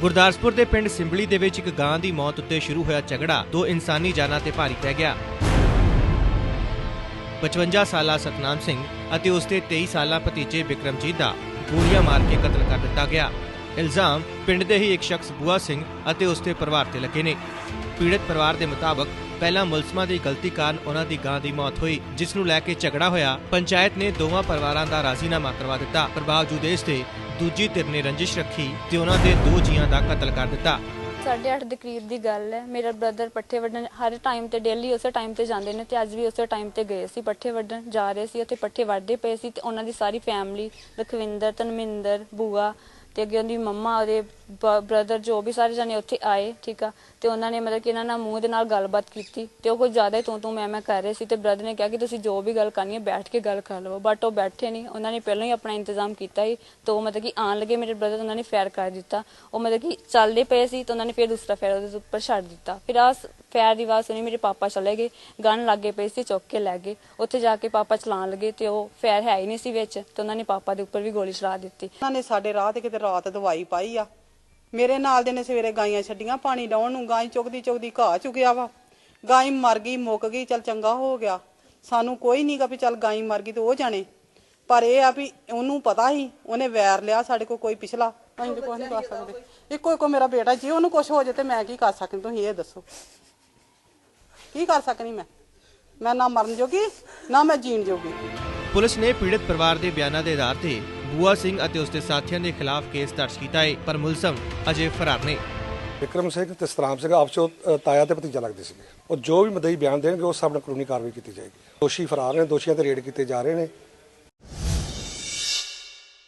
ਗੁਰਦਾਸਪੁਰ ਦੇ ਪਿੰਡ ਸਿੰਬਲੀ ਦੇ ਵਿੱਚ ਇੱਕ ਗਾਂ ਦੀ ਮੌਤ ਉੱਤੇ ਸ਼ੁਰੂ ਹੋਇਆ ਝਗੜਾ। ਦੋ ਇਨਸਾਨੀ ਜਾਨਾਂ ਤੇ ਭਾਰੀ ਪੈ ਗਿਆ। 55 ਸਾਲਾ ਸਤਨਾਮ ਸਿੰਘ ਅਤੇ ਉਸ ਦੇ 23 ਸਾਲਾ ਭਤੀਜੇ ਬਿਕਰਮਜੀਤ ਦਾ ਗੋਲੀਆਂ ਮਾਰ ਕੇ ਕਤਲ ਕਰ ਦਿੱਤਾ ਗਿਆ। ਇਲਜ਼ਾਮ, ਪਿੰਡ ਦੇ ਹੀ ਇੱਕ ਸ਼ਖਸ ਬੂਆ ਸਿੰਘ ਅਤੇ ਉਸ ਦੇ ਪਰਿਵਾਰ ਤੇ ਲੱਗੇ ਨੇ। ਪੀੜਤ ਪਰਿਵਾਰ ਦੇ ਮੁਤਾਬਕ ਪਹਿਲਾਂ ਮੁਲਜ਼ਮਾਂ ਦੀ ਗਲਤੀ ਕਾਰਨ ਉਹਨਾਂ ਦੀ ਗਾਂ ਦੀ ਮੌਤ ਹੋਈ, ਜਿਸ ਨੂੰ ਲੈ ਕੇ ਝਗੜਾ ਹੋਇਆ। ਪੰਚਾਇਤ ਨੇ ਦੋਵਾਂ ਪਰਿਵਾਰਾਂ ਦਾ ਰਾਜ਼ੀਨਾਮਾ ਕਰਵਾ ਦਿੱਤਾ। ਪਰ ਬਾਵਜੂਦ ਇਸ ਦੂਜੀ ਧਿਰ ਨੇ ਰੰਜਿਸ਼ ਰੱਖੀ ਤੇ ਉਹਨਾਂ ਦੇ ਦੋ ਜੀਆਂ ਦਾ ਕਤਲ ਕਰ ਦਿੱਤਾ। ਸਾਢੇ ਅੱਠ ਦੇ ਕਰੀਬ ਦੀ ਗੱਲ ਹੈ। ਮੇਰਾ ਬ੍ਰਦਰ ਪੱਠੇ ਵੱਢਣ ਹਰ ਟਾਈਮ ਤੇ ਡੇਲੀ ਉਸੇ ਟਾਈਮ ਤੇ ਜਾਂਦੇ ਨੇ ਤੇ ਅੱਜ ਵੀ ਉਸੇ ਟਾਈਮ ਤੇ ਗਏ ਸੀ। ਪੱਠੇ ਵੱਢਣ ਜਾ ਰਹੇ ਸੀ ਉੱਥੇ ਪੱਠੇ ਵੱਢਦੇ ਪਏ ਸੀ ਤੇ ਉਹਨਾਂ ਦੀ ਸਾਰੀ ਫੈਮਿਲੀ ਲਖਵਿੰਦਰ ਤਨਮਿੰਦਰ ਬੂਆ ਤੇ ਅੱਗੇ ਉਹਦੀ ਮੰਮਾ, ਉਹਦੇ ਬ੍ਰਦਰ ਜੋ ਵੀ ਸਾਰੇ ਜਣੇ ਉੱਥੇ ਆਏ, ਠੀਕ ਆ, ਤੇ ਉਹਨਾਂ ਨੇ ਮਤਲਬ ਕਿ ਇਹਨਾਂ ਨਾਲ ਮੂੰਹ ਦੇ ਨਾਲ ਗੱਲਬਾਤ ਕੀਤੀ ਤੇ ਉਹ ਕੁਝ ਜ਼ਿਆਦਾ ਹੀ ਤੂੰ ਤੂੰ ਮੈਂ ਮੈਂ ਕਰ ਰਹੇ ਸੀ ਤੇ ਬ੍ਰਦਰ ਨੇ ਕਿਹਾ ਕਿ ਤੁਸੀਂ ਜੋ ਵੀ ਗੱਲ ਕਰਨੀ ਹੈ ਬੈਠ ਕੇ ਗੱਲ ਕਰ ਲਵੋ ਬਟ ਉਹ ਬੈਠੇ ਨਹੀਂ, ਉਹਨਾਂ ਨੇ ਪਹਿਲਾਂ ਹੀ ਆਪਣਾ ਇੰਤਜ਼ਾਮ ਕੀਤਾ ਸੀ ਤੇ ਉਹ ਮਤਲਬ ਕਿ ਆਣ ਲੱਗੇ ਮੇਰੇ ਬ੍ਰਦਰ ਉਹਨਾਂ ਨੇ ਫਾਇਰ ਕਰ ਦਿੱਤਾ, ਉਹ ਮਤਲਬ ਕਿ ਚੱਲਦੇ ਪਏ ਸੀ ਤੇ ਉਹਨਾਂ ਨੇ ਫਿਰ ਦੂਸਰਾ ਫਾਇਰ ਉਹਦੇ ਉੱਪਰ ਛੱਡ ਦਿੱਤਾ। ਫਿਰ ਆ ਫਾਇਰ ਦੀ ਆਵਾਜ਼ ਸੁਣੀ, ਮੇਰੇ ਪਾਪਾ ਚਲੇ ਗਏ ਗਨ ਲੱਗੇ ਪਏ ਸੀ, ਚੁੱਕ ਕੇ ਲੈ ਗਏ, ਉੱਥੇ ਜਾ ਕੇ ਪਾਪਾ ਚਲਾਉਣ ਲੱਗੇ ਤੇ ਉਹ ਫਾਇਰ ਹੈ ਹੀ ਨਹੀਂ ਸੀ ਵਿੱਚ ਤੇ ਉਹਨਾਂ ਨੇ ਪਾਪਾ ਦੇ ਉੱਪਰ ਵੀ ਗੋਲੀ ਚਲਾ ਦਿੱਤੀ। ਉਹਨਾਂ ਨੇ ਸਾਡੇ ਰਾਹ ਤੇ ਕਿਤੇ ਰਾਤ ਦਵਾਈ ਪਾਈ ਆ। ਮੇਰੇ ਨਾਲ ਦੇ ਨੇ ਸਵੇਰੇ ਗਾਈਆਂ ਛੱਡੀਆਂ, ਪਾਣੀ ਡਾਉਣ ਨੂੰ ਗਾਂ ਚੁਗਦੀ ਚੁਗਦੀ ਘਾਹ ਚੁਗਿਆ ਵਾ। ਗਾਂ ਮਰ ਗਈ, ਮੁੱਕ ਗਈ, ਚਲ ਚੰਗਾ ਹੋ ਗਿਆ। ਸਾਨੂੰ ਕੋਈ ਨਹੀਂਗਾ ਵੀ ਚਲ ਗਾਂ ਮਰ ਗਈ ਤੇ ਉਹ ਜਾਣੇ। ਪਰ ਇਹ ਆ ਵੀ ਉਹਨੂੰ ਪਤਾ ਸੀ, ਉਹਨੇ ਵੈਰ ਲਿਆ ਸਾਡੇ ਕੋਲ ਕੋਈ ਪਿਛਲਾ। ਅਸੀਂ ਤੇ ਕੁਝ ਨਹੀਂ ਕਰ ਸਕਦੇ। ਇੱਕੋ ਇੱਕੋ ਮੇਰਾ ਬੇਟਾ, ਜੇ ਉਹਨੂੰ ਕੁਝ ਹੋ ਜੇ ਤੇ ਮੈਂ ਕੀ ਕਰ ਸਕਦੀ, ਤੁਸੀਂ ਇਹ ਦੱਸੋ। ਕੀ ਕਰ ਸਕਣੀ ਮੈਂ? ਮੈਂ ਨਾ ਮਰਨ ਜੋਗੀ, ਨਾ ਮੈਂ ਜੀਣ ਜੋਗੀ। ਪੁਲਿਸ ਨੇ ਪੀੜਤ ਪਰਿਵਾਰ ਦੇ ਬਿਆਨਾਂ ਦੇ ਆਧਾਰ ਤੇ ਬੂਆ ਸਿੰਘ ਅਤੇ ਉਸ ਦੇ ਸਾਥੀਆਂ ਦੇ ਖਿਲਾਫ ਕੇਸ ਦਰਜ ਕੀਤਾ ਹੈ ਪਰ ਮੁਲਜ਼ਮ ਅਜੇ ਫਰਾਰ ਨੇ ਵਿਕਰਮ ਸਿੰਘ ਤੇ ਸਤਰਾਮ ਸਿੰਘ ਆਪਸ ਚੋਂ ਤਾਇਆ ਤੇ ਭਤੀਜਾ ਲੱਗਦੇ ਸੀਗੇ। ਉਹ ਜੋ ਵੀ ਮਦਈ ਬਿਆਨ ਦੇਣਗੇ ਉਸ ਹਿਸਾਬ ਨਾਲ ਕਾਨੂੰਨੀ ਕਾਰਵਾਈ ਕੀਤੀ ਜਾਏਗੀ। ਦੋਸ਼ੀ ਫਰਾਰ ਨੇ, ਦੋਸ਼ੀਆਂ ਤੇ ਰੇਡ ਕੀਤੇ ਜਾ ਰਹੇ ਨੇ।